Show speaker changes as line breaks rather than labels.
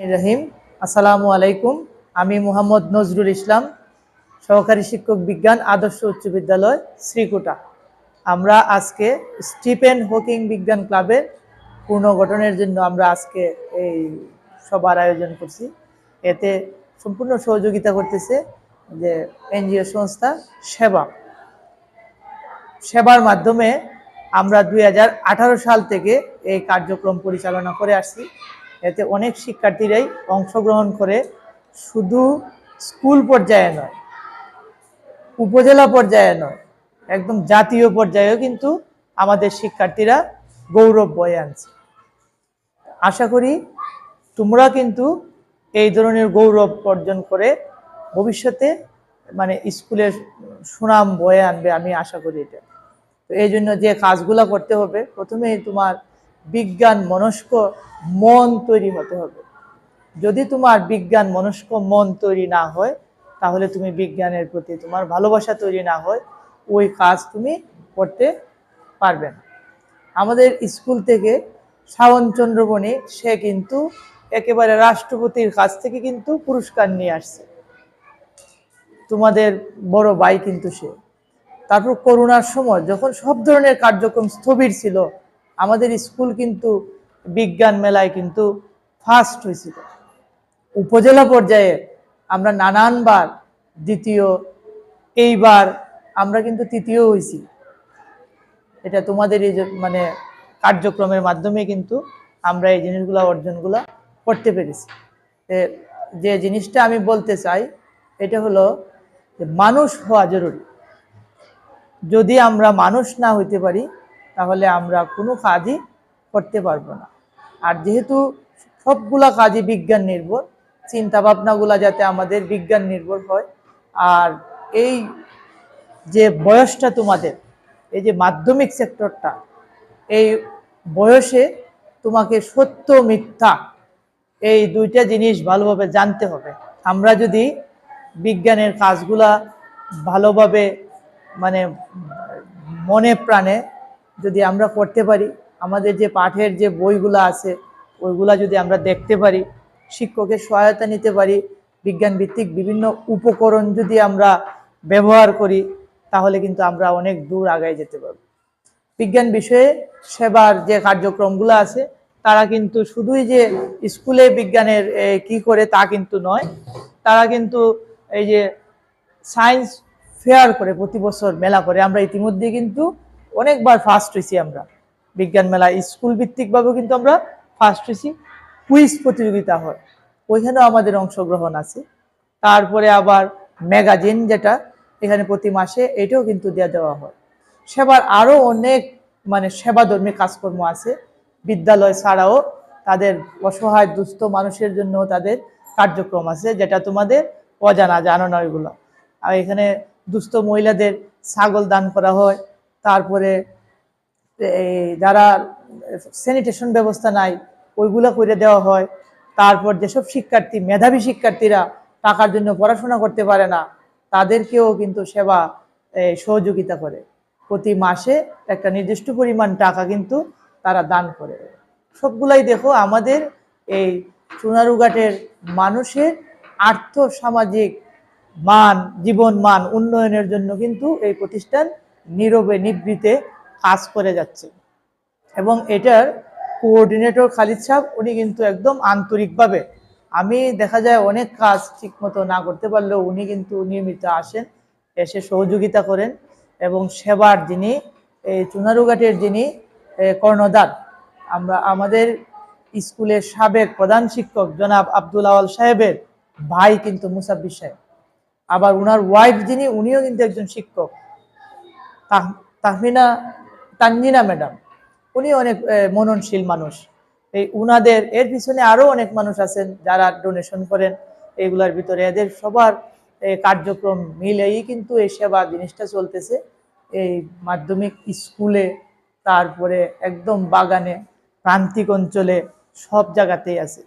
রহিম, আসসালামু আলাইকুম। আমি মোহাম্মদ নজরুল ইসলাম, সহকারী শিক্ষক বিজ্ঞান আদর্শ উচ্চ বিদ্যালয় শ্রীকুটা। আমরা আজকে স্টিফেন হকিং বিজ্ঞান ক্লাবের পুনর্গঠনের জন্য আমরা আজকে এই সবার আয়োজন করছি। এতে সম্পূর্ণ সহযোগিতা করতেছে যে এনজিও সংস্থা সেবা। সেবার মাধ্যমে আমরা দু হাজার আঠারো সাল থেকে এই কার্যক্রম পরিচালনা করে আসছি। এতে অনেক শিক্ষার্থীরাই অংশগ্রহণ করে, শুধু স্কুল পর্যায়ে নয়, উপজেলা পর্যায়ে নয়, একদম জাতীয় পর্যায়েও কিন্তু আমাদের শিক্ষার্থীরা গৌরব বয়ে আনছে। আশা করি তোমরা কিন্তু এই ধরনের গৌরব অর্জন করে ভবিষ্যতে মানে স্কুলের সুনাম বয়ে আনবে, আমি আশা করি এটা। তো এই জন্য যে কাজগুলো করতে হবে, প্রথমেই তোমার বিজ্ঞান মনস্ক মন তৈরি হতে হবে। যদি তোমার বিজ্ঞান মনস্ক মন তৈরি না হয়, তাহলে তুমি বিজ্ঞানের প্রতি তোমার ভালোবাসা তৈরি না হয়, ওই কাজ তুমি করতে পারবে না। আমাদের স্কুল থেকে শ্রাবণ চন্দ্রবণী সে কিন্তু একেবারে রাষ্ট্রপতির কাছ থেকে কিন্তু পুরস্কার নিয়ে আসছে। তোমাদের বড় ভাই কিন্তু সে। তারপর করোনার সময় যখন সব ধরনের কার্যক্রম স্থবির ছিল আমাদের স্কুল কিন্তু বিজ্ঞান মেলায় কিন্তু ফার্স্ট হয়েছিল। উপজেলা পর্যায়ে আমরা নানানবার দ্বিতীয়, এইবার আমরা কিন্তু তৃতীয় হয়েছি। এটা তোমাদের এই মানে কার্যক্রমের মাধ্যমে কিন্তু আমরা এই জিনিসগুলো, অর্জনগুলো করতে পেরেছি। যে জিনিসটা আমি বলতে চাই, এটা হলো যে মানুষ হওয়া জরুরি। যদি আমরা মানুষ না হইতে পারি তাহলে আমরা কোনো কাজই করতে পারব না। আর যেহেতু সবগুলা কাজই বিজ্ঞান নির্ভর চিন্তা ভাবনাগুলা যাতে আমাদের বিজ্ঞান নির্ভর হয়, আর এই যে বয়সটা তোমাদের, এই যে মাধ্যমিক সেক্টরটা, এই বয়সে তোমাকে সত্য মিথ্যা, এই দুইটা জিনিস ভালোভাবে জানতে হবে। আমরা যদি বিজ্ঞানের কাজগুলা ভালোভাবে মানে মনে প্রাণে যদি আমরা করতে পারি, আমাদের যে পাঠের যে বইগুলো আছে, ওইগুলা যদি আমরা দেখতে পারি, শিক্ষকের সহায়তা নিতে পারি বিজ্ঞান ভিত্তিক বিভিন্ন উপকরণ যদি আমরা ব্যবহার করি, তাহলে কিন্তু আমরা অনেক দূর আগায় যেতে পারব। বিজ্ঞান বিষয়ে সেবার যে কার্যক্রমগুলো আছে, তারা কিন্তু শুধুই যে স্কুলে বিজ্ঞানের কি করে তা কিন্তু নয়, তারা কিন্তু এই যে সায়েন্স ফেয়ার করে প্রতি বছর মেলা করে। আমরা ইতিমধ্যে কিন্তু অনেকবার ফার্স্ট হয়েছি আমরা। বিজ্ঞান মেলা স্কুল ভিত্তিকভাবেও কিন্তু আমরা ফার্স্ট হয়েছি। কুইজ প্রতিযোগিতা হয়। ওইখানেও আমাদের অংশগ্রহণ আছে। তারপরে আবার ম্যাগাজিন যেটা, এখানে প্রতি মাসে এটাও কিন্তু দিয়ে দেওয়া হয়। সেবার আরও অনেক মানে সেবাধর্মী কাজকর্ম আছে। বিদ্যালয় ছাড়াও তাদের অসহায় দুস্থ মানুষের জন্য তাদের কার্যক্রম আছে, যেটা তোমাদের অজানা, জানো না ওইগুলো। আর এখানে দুস্থ মহিলাদের ছাগল দান করা হয়। তারপরে যারা স্যানিটেশন ব্যবস্থা নাই, ওইগুলো করে দেওয়া হয়। তারপর যেসব শিক্ষার্থী, মেধাবী শিক্ষার্থীরা টাকার জন্য পড়াশোনা করতে পারে না, তাদেরকেও কিন্তু সেবা সহযোগিতা করে। প্রতি মাসে একটা নির্দিষ্ট পরিমাণ টাকা কিন্তু তারা দান করে। সবগুলাই দেখো আমাদের এই চুনারুঘাটের মানুষের আর্থ সামাজিক মান, জীবন মান উন্নয়নের জন্য কিন্তু এই প্রতিষ্ঠান নীরবে নিবৃতে কাজ করে যাচ্ছে। এবং এটার কোঅর্ডিনেটর খালিদ সাহেব, উনি কিন্তু একদম আন্তরিকভাবে, আমি দেখা যায় অনেক কাজ ঠিকমতো না করতে পারলেও উনি কিন্তু নিয়মিত আসেন, এসে সহযোগিতা করেন এবং সেবার যিনি, এই চুনারুঘাটের যিনি কর্ণদার আমরা আমাদের স্কুলের সাবেক প্রধান শিক্ষক জনাব আব্দুল আওয়াল সাহেবের ভাই কিন্তু মুসাব্বির সাহেব। আবার উনার ওয়াইফ যিনি, উনিও কিন্তু একজন শিক্ষক। তাহমিনা, তানজিনা ম্যাডাম, উনি অনেক মননশীল মানুষ। এই উনাদের, এর পিছনে আরও অনেক মানুষ আছেন যারা ডোনেশন করেন। এগুলার ভিতরে এদের সবার কার্যক্রম মিলেই কিন্তু এই সেবা জিনিসটা চলতেছে। এই মাধ্যমিক স্কুলে, তারপরে একদম বাগানে, প্রান্তিক অঞ্চলে সব জায়গাতেই আছে।